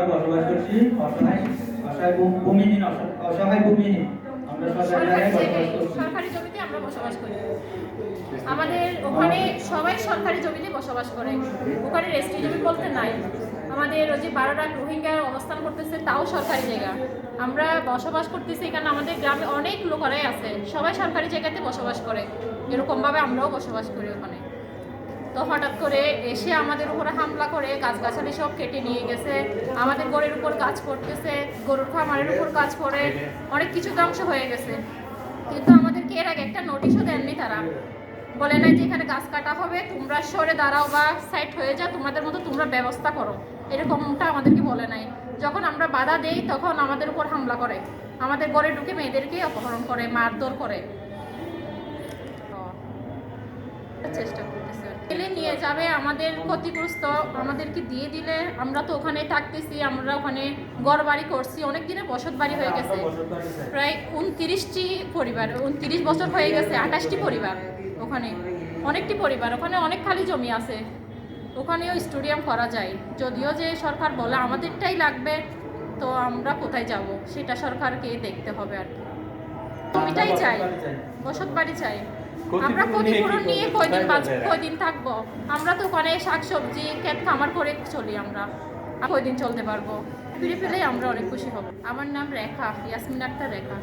আমরা বসবাস করছি অসহায় অসহায় ভূমিহীন অসহায় ভূমিহীন। আমরা সরকারি জায়গায় সরকারি বসবাস জায়গায়, করছি। সরকারি জমিতে আমরা বসবাস করি। আমাদের ওখানে সবাই সরকারি জমিতে বসবাস করে। ওখানে রেস্ট্রি জমি বলতে নাই। আমাদের ওই যে বারো লাখ রোহিঙ্গা অবস্থান করতেছে তাও সরকারি জায়গা। আমরা বসবাস করতেছি এখানে আমাদের গ্রামে অনেক লোকেরাই আছে। সবাই সরকারি জায়গাতে বসবাস করে। এরকমভাবে আমরাও বসবাস করি ওখানে। তো হঠাৎ করে এসে আমাদের উপরে হামলা করে, গাছগাছালি সব কেটে নিয়ে গেছে। আমাদের গড়ের উপর কাজ করতেছে গরুর খামারের উপর কাজ করে অনেক কিছু ধ্বংস হয়ে গেছে। কিন্তু আমাদেরকে এর আগে একটা নোটিশও দেননি তারা। বলে নাই যে এখানে গাছ কাটা হবে, তোমরা সরে দাঁড়াও বা সাইড হয়ে যাও, তোমাদের মতো তোমরা ব্যবস্থা করো। এরকমটা আমাদেরকে বলে নাই। যখন আমরা বাধা দেই, তখন আমাদের উপর হামলা করে। আমাদের ঘরে ঢুকে মেয়েদেরকে অপহরণ করে, মারধর করে। চেষ্টা করতেছে। এলে নিয়ে যাবে, আমাদের ক্ষতিগ্রস্ত আমাদেরকে দিয়ে দিলে, আমরা তো ওখানে থাকতেছি, আমরা ওখানে ঘর বাড়ি করছি, অনেক দিনের বসত বাড়ি হয়ে গেছে। প্রায় উনত্রিশটি পরিবার, উনত্রিশ বছর হয়ে গেছে, আঠাশটি পরিবার ওখানে। অনেকটি পরিবার, ওখানে অনেক খালি জমি আছে। ওখানেও স্টেডিয়াম করা যায়। যদিও যে সরকার বলে আমাদেরটাই লাগবে, তো আমরা কোথায় যাব? সেটা সরকারকে দেখতে হবে আর কি। জমিটাই চাই বসত বাড়ি চাই। আমরা ক্ষতিপূরণ নিয়ে কয়দিন কয়দিন থাকব? আমরা তো ওখানে শাকসবজি ক্ষেত খামার করে চলি আমরা। কয়দিন চলতে পারব? ফিরে ফেলেই আমরা অনেক খুশি হব। আমার নাম রেখা ইয়াসমিন আক্তার রেখা।